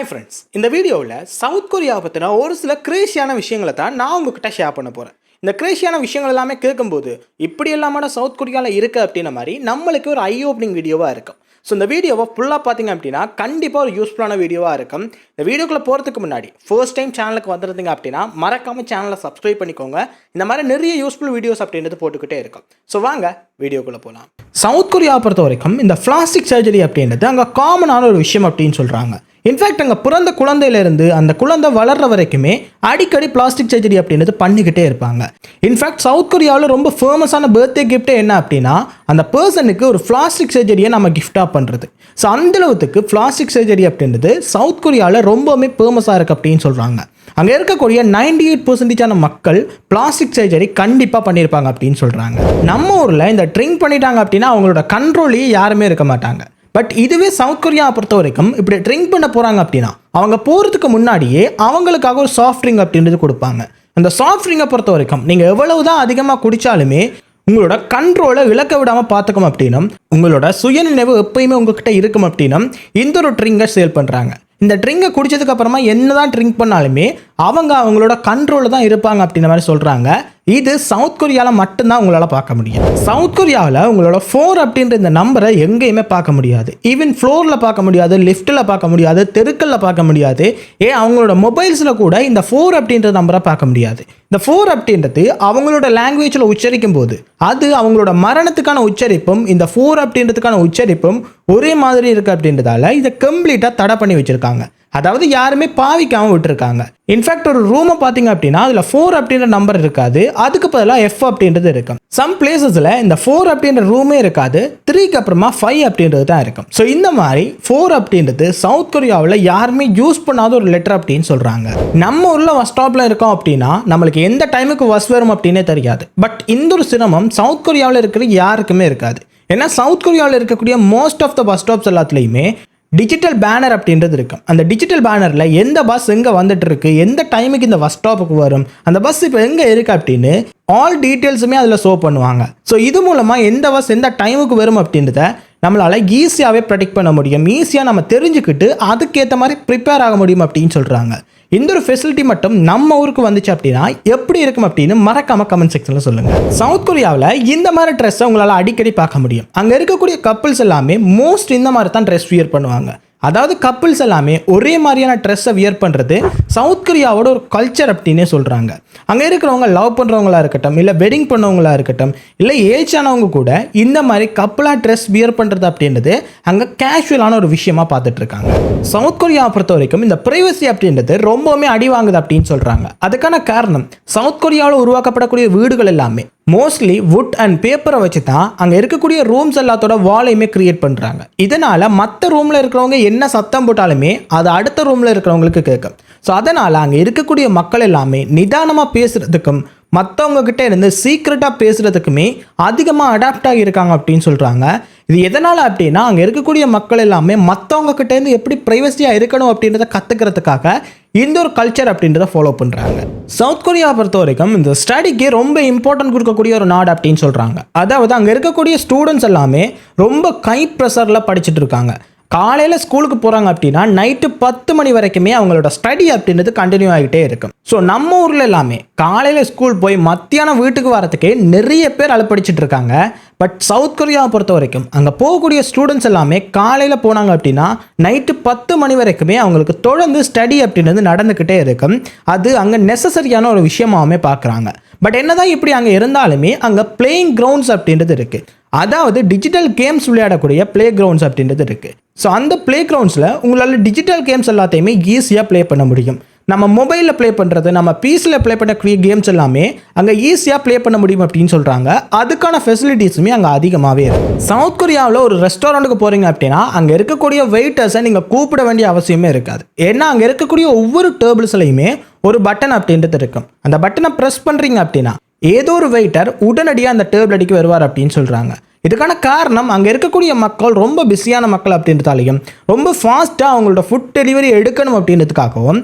Hi friends இந்த வீடியோவில் south கொரியாவை பற்றின ஒரு சில கிரேஷியான விஷயங்களை தான் நான் உங்ககிட்ட ஷேர் பண்ண போகிறேன் இந்த கிரேஷியான விஷயங்கள் எல்லாமே கேட்கும்போது இப்படி எல்லாமே சவுத் கொரியாவில் இருக்குது அப்படின்ற மாதிரி நம்மளுக்கு ஒரு ஐ ஓப்பனிங் வீடியோவாக இருக்கும். ஸோ இந்த வீடியோவை ஃபுல்லாக பார்த்தீங்க அப்படின்னா கண்டிப்பாக ஒரு யூஸ்ஃபுல்லான வீடியோவாக இருக்கும். இந்த வீடியோக்குள்ளே போகிறதுக்கு முன்னாடி ஃபர்ஸ்ட் டைம் சேனலுக்கு வந்துருந்தீங்க அப்படின்னா மறக்காமல் சேனலை சப்ஸ்கிரைப் பண்ணிக்கோங்க. இந்த மாதிரி நிறைய யூஸ்ஃபுல் வீடியோஸ் அப்படின்றது போட்டுக்கிட்டே இருக்கும். ஸோ வாங்க வீடியோக்குள்ளே போகலாம் சவுத் கொரியாவை பொறுத்த வரைக்கும் இந்த பிளாஸ்டிக் சர்ஜரி அப்படின்றது அங்கே காமனான ஒரு விஷயம் அப்படின்னு சொல்கிறாங்க இன்ஃபேக்ட் அங்கே பிறந்த குழந்தையிலேருந்து அந்த குழந்தை வளர்ற வரைக்குமே அடிக்கடி பிளாஸ்டிக் சர்ஜரி அப்படின்றது பண்ணிக்கிட்டே இருப்பாங்க. இன்ஃபேக்ட் சவுத் கொரியாவில் ரொம்ப ஃபேமஸான பர்த்டே கிஃப்ட்டே என்ன அப்படின்னா அந்த பர்சனுக்கு ஒரு பிளாஸ்டிக் சர்ஜரியை நம்ம கிஃப்டாக பண்ணுறது ஸோ அந்தளவுக்கு பிளாஸ்டிக் சர்ஜரி அப்படின்றது சவுத் கொரியாவில் ரொம்பவுமே ஃபேமஸாக இருக்குது அப்படின்னு சொல்கிறாங்க அங்கே இருக்கக்கூடிய நைன்டி எயிட் பர்சன்டேஜான மக்கள் பிளாஸ்டிக் சர்ஜரி கண்டிப்பாக பண்ணியிருப்பாங்க அப்படின்னு சொல்கிறாங்க நம்ம ஊரில் இந்த ட்ரிங்க் பண்ணிட்டாங்க அப்படின்னா அவங்களோட கண்ட்ரோலையே யாருமே இருக்க மாட்டாங்க. பட் இதுவே சவுத் கொரியாவை பொறுத்த வரைக்கும் இப்படி ட்ரிங்க் பண்ண போகிறாங்க அப்படின்னா அவங்க போகிறதுக்கு முன்னாடியே அவங்களுக்காக ஒரு சாஃப்ட் ட்ரிங்க் அப்படின்றது கொடுப்பாங்க. அந்த சாஃப்ட் ட்ரிங்கை பொறுத்த வரைக்கும் நீங்கள் எவ்வளவு தான் அதிகமாக குடித்தாலுமே உங்களோட கண்ட்ரோலை இழக்க விடாமல் பார்த்துக்கும் அப்படின்னும் உங்களோட சுயநினைவு எப்பயுமே உங்ககிட்ட இருக்கும் அப்படின்னும் இந்த ஒரு ட்ரிங்கை சேல் பண்ணுறாங்க இந்த ட்ரிங்கை குடிச்சதுக்கப்புறமா என்ன தான் ட்ரிங்க் பண்ணாலுமே அவங்க அவங்களோட கண்ட்ரோலில் தான் இருப்பாங்க அப்படின்ற மாதிரி சொல்கிறாங்க இது சவுத் கொரியாவில் மட்டும்தான் உங்களால் பார்க்க முடியும். சவுத் கொரியாவில் உங்களோட ஃபோர் அப்படின்ற இந்த நம்பரை எங்கேயுமே பார்க்க முடியாது. ஈவன் ஃப்ளோரில் பார்க்க முடியாது லிஃப்ட்டில் பார்க்க முடியாது தெருக்களில் பார்க்க முடியாது. ஏன் அவங்களோட மொபைல்ஸில் கூட இந்த ஃபோர் அப்படின்ற நம்பரை பார்க்க முடியாது. இந்த ஃபோர் அப்படின்றது அவங்களோட லாங்குவேஜில் உச்சரிக்கும் போது அது அவங்களோட மரணத்துக்கான உச்சரிப்பும் இந்த ஃபோர் அப்படின்றதுக்கான உச்சரிப்பும் ஒரே மாதிரி இருக்குது அப்படின்றதால இதை கம்ப்ளீட்டாக தடை பண்ணி வச்சுருக்காங்க. அதாவது யாருமே பாவிக்காமல் விட்டுருக்காங்க. இன்ஃபேக்ட் ஒரு ரூமை பார்த்தீங்க அப்படின்னா அதில் ஃபோர் அப்படின்ற நம்பர் இருக்காது. அதுக்கு பதிலாக எஃப் அப்படின்றது இருக்கும். சம் பிளேசஸில் இந்த ஃபோர் அப்படின்ற ரூமே இருக்காது. த்ரீக்கு அப்புறமா ஃபைவ் அப்படின்றது தான் இருக்கும். ஸோ இந்த மாதிரி ஃபோர் அப்படின்றது சவுத் கொரியாவில் யாருமே யூஸ் பண்ணாத ஒரு லெட்டர் அப்படின்னு சொல்கிறாங்க நம்ம ஊரில் பஸ் ஸ்டாப்பில் இருக்கோம் அப்படின்னா நம்மளுக்கு எந்த டைமுக்கு பஸ் வரும் அப்படின்னே தெரியாது. பட் இந்த ஒரு சிரமம் சவுத் கொரியாவில் இருக்கிற யாருக்குமே இருக்காது. ஏன்னா சவுத் கொரியாவில் இருக்கக்கூடிய most of the bus stops எல்லாத்துலேயுமே டிஜிட்டல் பேனர் அப்படின்றது இருக்கும் அந்த டிஜிட்டல் பேனரில் எந்த பஸ் எங்கே வந்துட்டு இருக்கு எந்த டைமுக்கு இந்த பஸ் ஸ்டாப்புக்கு வரும் அந்த பஸ் இப்போ எங்கே இருக்குது அப்படின்னு ஆல் டீட்டெயில்ஸுமே அதில் ஷோ பண்ணுவாங்க. ஸோ இது மூலமாக எந்த பஸ் எந்த டைமுக்கு வரும் அப்படின்றத நம்மளால் ஈஸியாகவே ப்ரெடிக்ட் பண்ண முடியும். ஈஸியாக நம்ம தெரிஞ்சுக்கிட்டு அதுக்கேற்ற மாதிரி ப்ரிப்பேர் ஆக முடியும் அப்படின்னு சொல்கிறாங்க இந்த ஒரு ஃபெசிலிட்டி மட்டும் நம்ம ஊருக்கு வந்துச்சு அப்படின்னா எப்படி இருக்கும் அப்படின்னு மறக்காம கமெண்ட் செக்ஷனில் சொல்லுங்கள் சவுத் கொரியாவில் இந்த மாதிரி ட்ரெஸ்ஸை உங்களால் அடிக்கடி பார்க்க முடியும். அங்கே இருக்கக்கூடிய கப்புள்ஸ் எல்லாமே மோஸ்ட் இந்த மாதிரி தான் ட்ரெஸ் வியர் பண்ணுவாங்க. அதாவது கப்புள்ஸ் எல்லாமே ஒரே மாதிரியான ட்ரெஸ்ஸை வியர் பண்ணுறது சவுத் கொரியாவோட ஒரு கல்ச்சர் அப்படின்னே சொல்கிறாங்க அங்கே இருக்கிறவங்க லவ் பண்ணுறவங்களா இருக்கட்டும் இல்லை வெட்டிங் பண்ணவங்களா இருக்கட்டும் இல்லை ஏஜ் ஆனவங்க கூட இந்த மாதிரி கப்புளாக ட்ரெஸ் வியர் பண்ணுறது அப்படின்றது அங்கே கேஷுவலான ஒரு விஷயமா பார்த்துட்டு இருக்காங்க. சவுத் கொரியாவை பொறுத்த வரைக்கும் இந்த ப்ரைவசி அப்படின்றது ரொம்பவுமே அடி வாங்குது அப்படின்னு சொல்கிறாங்க அதுக்கான காரணம் சவுத் கொரியாவில் உருவாக்கப்படக்கூடிய வீடுகள் எல்லாமே மோஸ்ட்லி வுட் அண்ட் பேப்பரை வச்சு தான் அங்கே இருக்கக்கூடிய ரூம்ஸ் எல்லாத்தோட வாலையுமே கிரியேட் பண்ணுறாங்க இதனால் மற்ற ரூமில் இருக்கிறவங்க என்ன சத்தம் போட்டாலுமே அது அடுத்த ரூமில் இருக்கிறவங்களுக்கு கேட்கும். ஸோ அதனால் அங்கே இருக்கக்கூடிய மக்கள் எல்லாமே நிதானமாக பேசுகிறதுக்கும் மற்றவங்கக்கிட்ட இருந்து சீக்ரெட்டாக பேசுகிறதுக்குமே அதிகமாக அடாப்ட் ஆகியிருக்காங்க அப்படின்னு சொல்கிறாங்க இது எதனால் அப்படின்னா அங்கே இருக்கக்கூடிய மக்கள் எல்லாமே மற்றவங்க கிட்டேருந்து எப்படி ப்ரைவசியாக இருக்கணும் அப்படின்றத கற்றுக்கிறதுக்காக இந்த ஒரு கல்ச்சர் அப்படின்றத ஃபாலோ பண்ணுறாங்க சவுத் கொரியா பொறுத்த வரைக்கும் இந்த ஸ்டடிக்கு ரொம்ப இம்பார்ட்டன்ட் கொடுக்கக்கூடிய ஒரு நாடு அப்படின்னு சொல்கிறாங்க அதாவது அங்கே இருக்கக்கூடிய ஸ்டூடெண்ட்ஸ் எல்லாமே ரொம்ப கை ப்ரெஷரில் படிச்சுட்டு இருக்காங்க. காலையில் ஸ்கூலுக்கு போகிறாங்க அப்படின்னா நைட்டு பத்து மணி வரைக்குமே அவங்களோட ஸ்டடி அப்படின்றது கண்டினியூ ஆகிட்டே இருக்கும். ஸோ நம்ம ஊரில் எல்லாமே காலையில் ஸ்கூல் போய் மத்தியானம் வீட்டுக்கு வரத்துக்கே நிறைய பேர் அலப்படிச்சிட்டு இருக்காங்க. பட் சவுத் கொரியாவை பொறுத்த வரைக்கும் அங்கே போகக்கூடிய ஸ்டூடெண்ட்ஸ் எல்லாமே காலையில் போனாங்க அப்படின்னா நைட்டு பத்து மணி வரைக்குமே அவங்களுக்கு தொடர்ந்து ஸ்டடி அப்படின்றது நடந்துக்கிட்டே இருக்கும். அது அங்கே நெசசரியான ஒரு விஷயமாகவுமே பார்க்குறாங்க. பட் என்னதான் இப்படி அங்கே இருந்தாலுமே அங்கே பிளேயிங் கிரவுண்ட்ஸ் அப்படின்றது இருக்குது அதாவது டிஜிட்டல் கேம்ஸ் விளையாடக்கூடிய ப்ளே கிரவுண்ட்ஸ் அப்படின்றது இருக்குது ஸோ அந்த ப்ளே கிரவுண்ட்ஸில் உங்களால் டிஜிட்டல் கேம்ஸ் எல்லாத்தையுமே ஈஸியாக ப்ளே பண்ண முடியும். நம்ம மொபைலில் ப்ளே பண்ணுறது நம்ம பீஸில் ப்ளே பண்ணக்கூடிய கேம்ஸ் எல்லாமே அங்கே ஈஸியாக ப்ளே பண்ண முடியும் அப்படின்னு சொல்கிறாங்க அதுக்கான ஃபெசிலிட்டிஸுமே அங்கே அதிகமாகவே இருக்கும் சவுத் கொரியாவில் ஒரு ரெஸ்டாரண்ட்டுக்கு போகிறீங்க அப்படின்னா அங்கே இருக்கக்கூடிய வெயிட்டர்ஸை நீங்கள் கூப்பிட வேண்டிய அவசியமே இருக்காது. ஏன்னா அங்கே இருக்கக்கூடிய ஒவ்வொரு டேபிள்ஸ்லையுமே ஒரு பட்டன் அப்படின்றது இருக்கும். அந்த பட்டனை ப்ரெஸ் பண்ணுறீங்க அப்படின்னா ஏதோ ஒரு வெயிட்டர் உடனடியாக அந்த டேபிள் அடிக்க வருவார் அப்படின்னு சொல்கிறாங்க இதுக்கான காரணம் அங்கே இருக்கக்கூடிய மக்கள் ரொம்ப பிஸியான மக்கள் அப்படின்றதாலையும் ரொம்ப ஃபாஸ்ட்டாக அவங்களோட ஃபுட் டெலிவரி எடுக்கணும் அப்படின்றதுக்காகவும்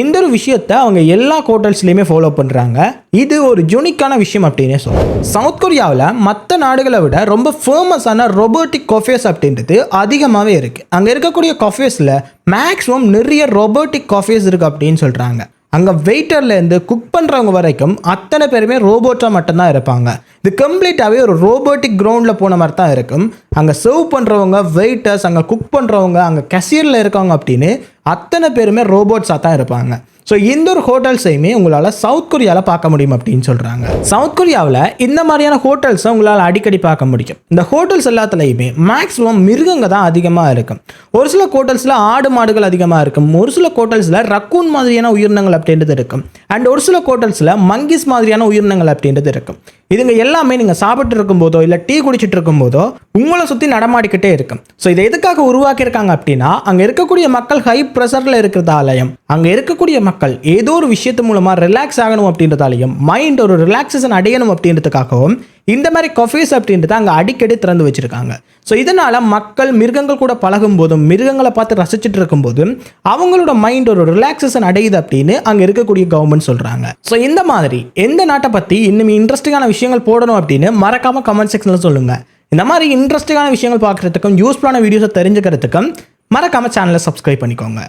இந்த ஒரு விஷயத்த அவங்க எல்லா ஹோட்டல்ஸ்லையுமே ஃபாலோ பண்ணுறாங்க இது ஒரு யூனிக்கான விஷயம் அப்படின்னே சொல்லலாம். சவுத் கொரியாவில் மற்ற நாடுகளை விட ரொம்ப ஃபேமஸான ரொபோட்டிக் காஃபேஸ் அப்படின்றது அதிகமாகவே இருக்குது அங்கே இருக்கக்கூடிய காஃபேஸில் மேக்ஸிமம் நிறைய ரொபோட்டிக் காஃபேஸ் இருக்குது அப்படின்னு சொல்கிறாங்க அங்கே வெயிட்டர்லேருந்து குக் பண்ணுறவங்க வரைக்கும் அத்தனை பேருமே ரோபோட்டாக மட்டும்தான் இருப்பாங்க. இது கம்ப்ளீட்டாகவே ஒரு ரோபோட்டிக் கிரவுண்டில் போன மாதிரி தான் இருக்கும். அங்கே சர்வ் பண்ணுறவங்க வெயிட்டர்ஸ் அங்கே குக் பண்ணுறவங்க அங்கே கசியரில் இருக்கவங்க அப்படின்னு அத்தனை பேருமே ரோபோட்ஸாக தான் இருப்பாங்க. ஸோ இந்த ஒரு ஹோட்டல்ஸையுமே உங்களால் சவுத் கொரியாவில் பார்க்க முடியும் அப்படின்னு சொல்கிறாங்க சவுத் கொரியாவில் இந்த மாதிரியான ஹோட்டல்ஸை உங்களால் அடிக்கடி பார்க்க முடியும். இந்த ஹோட்டல்ஸ் எல்லாத்துலேயுமே மேக்ஸிமம் மிருகங்க தான் அதிகமாக இருக்கும். ஒரு சில ஹோட்டல்ஸில் ஆடு மாடுகள் அதிகமாக இருக்கும். ஒரு சில ஹோட்டல்ஸில் ரக்கூன் மாதிரியான உயிரினங்கள் அப்படின்றது இருக்கும். அண்ட் ஒரு சில ஹோட்டல்ஸில் மங்கிஸ் மாதிரியான உயிரினங்கள் அப்படின்றது இருக்கும். இதுங்க எல்லாமே நீங்கள் சாப்பிட்டு இருக்கும்போதோ இல்லை டீ குடிச்சிட்டு இருக்கும்போதோ உங்களை சுற்றி நடமாடிக்கிட்டே இருக்கும் ஸோ இதை எதுக்காக உருவாக்கியிருக்காங்க அப்படின்னா அங்கே இருக்கக்கூடிய மக்கள் ஹை ப்ரெஷரில் இருக்கிறதாலையும் அங்கே இருக்கக்கூடிய மக்கள் ஏதோ ஒரு விஷயத்து மூலமாக ரிலாக்ஸ் ஆகணும் அப்படின்றதாலையும் மைண்ட் ஒரு ரிலாக்ஸேஷன் அடையணும் அப்படின்றதுக்காகவும் இந்த மாதிரி கஃபேஸ் அப்படின்றத அங்கே அடிக்கடி திறந்து வச்சுருக்காங்க. ஸோ இதனால் மக்கள் மிருகங்கள் கூட பழகும் போதும் மிருகங்களை பார்த்து ரசிச்சுட்டு இருக்கும்போதும் அவங்களோட மைண்ட் ஒரு ரிலாக்ஸேஷன் அடையுது அப்படின்னு அங்கே இருக்கக்கூடிய கவர்மெண்ட் சொல்கிறாங்க ஸோ இந்த மாதிரி எந்த நாட்டை பற்றி இன்னும் இன்ட்ரெஸ்டிங்கான விஷயங்கள் போடணும் அப்படின்னு மறக்காமல் கமெண்ட் செக்ஷனில் சொல்லுங்கள் இந்த மாதிரி இன்ட்ரெஸ்டிங்கான விஷயங்கள் பார்க்குறதுக்கும் யூஸ்ஃபுல்லான வீடியோஸை தெரிஞ்சுக்கிறதுக்கும் மறக்காமல் சேனலை சப்ஸ்கிரைப் பண்ணிக்கோங்க.